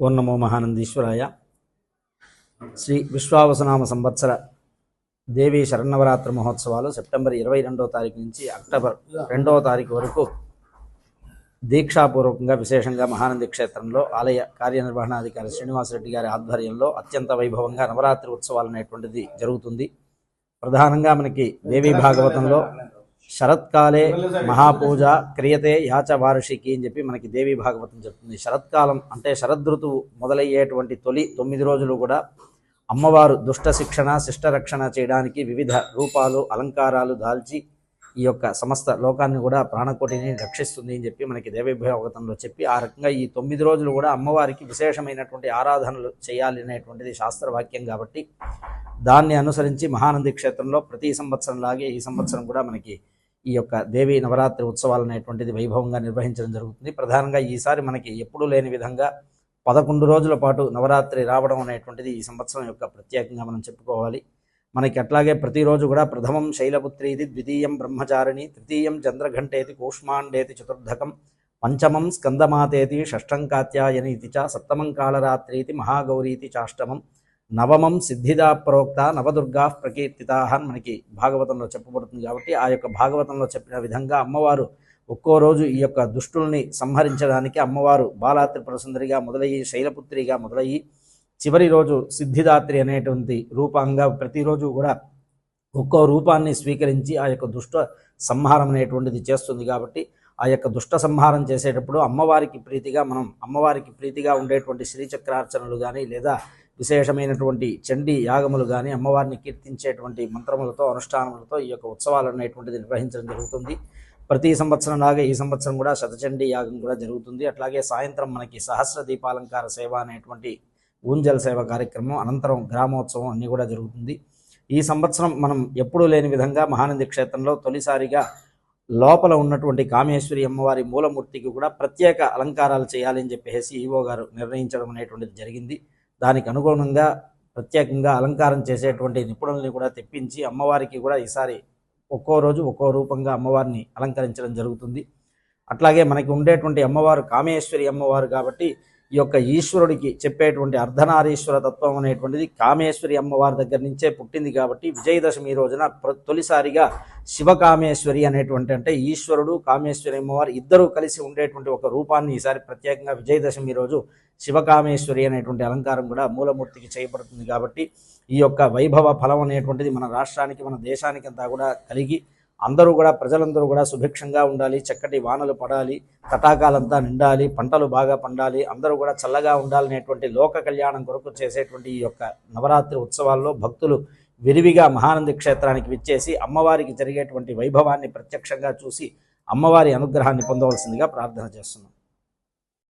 ఓం నమో మహానందీశ్వరాయ. శ్రీ విశ్వావసనామ సంవత్సర దేవీ శరన్నవరాత్రి మహోత్సవాలు సెప్టెంబర్ ఇరవై రెండవ తారీఖు నుంచి అక్టోబర్ రెండవ తారీఖు వరకు దీక్షాపూర్వకంగా విశేషంగా మహానంది క్షేత్రంలో ఆలయ కార్యనిర్వహణాధికారి శ్రీనివాసరెడ్డి గారి ఆధ్వర్యంలో అత్యంత వైభవంగా నవరాత్రి ఉత్సవాలు అనేటువంటిది జరుగుతుంది. ప్రధానంగా మనకి దేవీ భాగవతంలో శరత్కాలే మహాపూజ క్రియతే యాచ వార్షికి అని చెప్పి మనకి దేవి భాగవతం చెప్తుంది. శరత్కాలం అంటే శరదృతువు మొదలయ్యేటువంటి తొలి తొమ్మిది రోజులు కూడా అమ్మవారు దుష్ట శిక్షణ శిష్ట రక్షణ చేయడానికి వివిధ రూపాలు అలంకారాలు దాల్చి ఈ యొక్క సమస్త లోకాన్ని కూడా ప్రాణకోటిని రక్షిస్తుంది అని చెప్పి మనకి దేవి భాగవతంలో చెప్పి ఆ రకంగా ఈ తొమ్మిది రోజులు కూడా అమ్మవారికి విశేషమైనటువంటి ఆరాధనలు చేయాలి అనేటువంటిది శాస్త్రవాక్యం కాబట్టి దాన్ని అనుసరించి మహానంది క్షేత్రంలో ప్రతి సంవత్సరం లాగే ఈ సంవత్సరం కూడా మనకి ఈ యొక్క దేవి నవరాత్రి ఉత్సవాలు అనేటువంటిది వైభవంగా నిర్వహించడం జరుగుతుంది. ప్రధానంగా ఈసారి మనకి ఎప్పుడూ లేని విధంగా పదకొండు రోజుల పాటు నవరాత్రి రావడం అనేటువంటిది ఈ సంవత్సరం యొక్క ప్రత్యేకంగా మనం చెప్పుకోవాలి. మనకి అట్లాగే ప్రతిరోజు కూడా ప్రథమం శైలపుత్రీది ద్వితీయం బ్రహ్మచారిణి తృతీయం చంద్రఘంటేతి కూష్మాండేతి చతుర్ధకం పంచమం స్కందమాతేతి షష్టం కాత్యాయనీతి చ సప్తమం కాళరాత్రీతి మహాగౌరీతి చాష్టమం నవమం సిద్ధిదా ప్రోక్త నవదుర్గా ప్రకీర్తితా అని మనకి భాగవతంలో చెప్పబడుతుంది కాబట్టి ఆ యొక్క భాగవతంలో చెప్పిన విధంగా అమ్మవారు ఒక్కో రోజు ఈ యొక్క దుష్టుల్ని సంహరించడానికి అమ్మవారు బాలాత్రిపుర సుందరిగా మొదలయ్యి శైలపుత్రిగా మొదలయ్యి చివరి రోజు సిద్ధిదాత్రి అనేటువంటి రూపంగా ప్రతిరోజు కూడా ఒక్కో రూపాన్ని స్వీకరించి ఆ యొక్క దుష్ట సంహారం అనేటువంటిది చేస్తుంది కాబట్టి ఆ యొక్క దుష్ట సంహారం చేసేటప్పుడు అమ్మవారికి ప్రీతిగా మనం అమ్మవారికి ప్రీతిగా ఉండేటువంటి శ్రీచక్రార్చనలు కానీ లేదా విశేషమైనటువంటి చండీ యాగములు కానీ అమ్మవారిని కీర్తించేటువంటి మంత్రములతో అనుష్ఠానములతో ఈ యొక్క ఉత్సవాలు అనేటువంటిది నిర్వహించడం జరుగుతుంది. ప్రతి సంవత్సరం లాగా ఈ సంవత్సరం కూడా శతచండీ యాగం కూడా జరుగుతుంది. అట్లాగే సాయంత్రం మనకి సహస్ర దీపాలంకార సేవ అనేటువంటి ఊంజల్ సేవ కార్యక్రమం అనంతరం గ్రామోత్సవం అన్నీ కూడా జరుగుతుంది. ఈ సంవత్సరం మనం ఎప్పుడూ లేని విధంగా మహానంది క్షేత్రంలో తొలిసారిగా లోపల ఉన్నటువంటి కామేశ్వరి అమ్మవారి మూలమూర్తికి కూడా ప్రత్యేక అలంకారాలు చేయాలని చెప్పేసి ఈవో గారు నిర్ణయించడం అనేటువంటిది జరిగింది. దానికి అనుగుణంగా ప్రత్యేకంగా అలంకారం చేసేటువంటి నిపుణుల్ని కూడా తెప్పించి అమ్మవారికి కూడా ఈసారి ఒక్కో రోజు ఒక్కో రూపంగా అమ్మవారిని అలంకరించడం జరుగుతుంది. అట్లాగే మనకి ఉండేటువంటి అమ్మవారు కామేశ్వరి అమ్మవారు కాబట్టి ఈ యొక్క ఈశ్వరుడికి చెప్పేటువంటి అర్ధనారీశ్వర తత్వం అనేటువంటిది కామేశ్వరి అమ్మవారి దగ్గర నుంచే పుట్టింది కాబట్టి విజయదశమి రోజున ప్ర- తొలిసారిగా శివకామేశ్వరి అనేటువంటి అంటే ఈశ్వరుడు కామేశ్వరి అమ్మవారు ఇద్దరూ కలిసి ఉండేటువంటి ఒక రూపాన్ని ఈసారి ప్రత్యేకంగా విజయదశమి రోజు శివకామేశ్వరి అనేటువంటి అలంకారం కూడా మూలమూర్తికి చేయబడుతుంది కాబట్టి ఈ యొక్క వైభవ ఫలం అనేటువంటిది మన రాష్ట్రానికి మన దేశానికి అంతా కూడా కలిగి అందరూ కూడా ప్రజలందరూ కూడా సుభిక్షంగా ఉండాలి చక్కటి వానలు పడాలి తటాకాలంతా నిండాలి పంటలు బాగా పండాలి అందరూ కూడా చల్లగా ఉండాలనేటువంటి లోక కళ్యాణం కొరకు చేసేటువంటి ఈ యొక్క నవరాత్రి ఉత్సవాల్లో భక్తులు విరివిగా మహానంది క్షేత్రానికి విచ్చేసి అమ్మవారికి జరిగేటువంటి వైభవాన్ని ప్రత్యక్షంగా చూసి అమ్మవారి అనుగ్రహాన్ని పొందవలసిందిగా ప్రార్థన చేస్తున్నాం.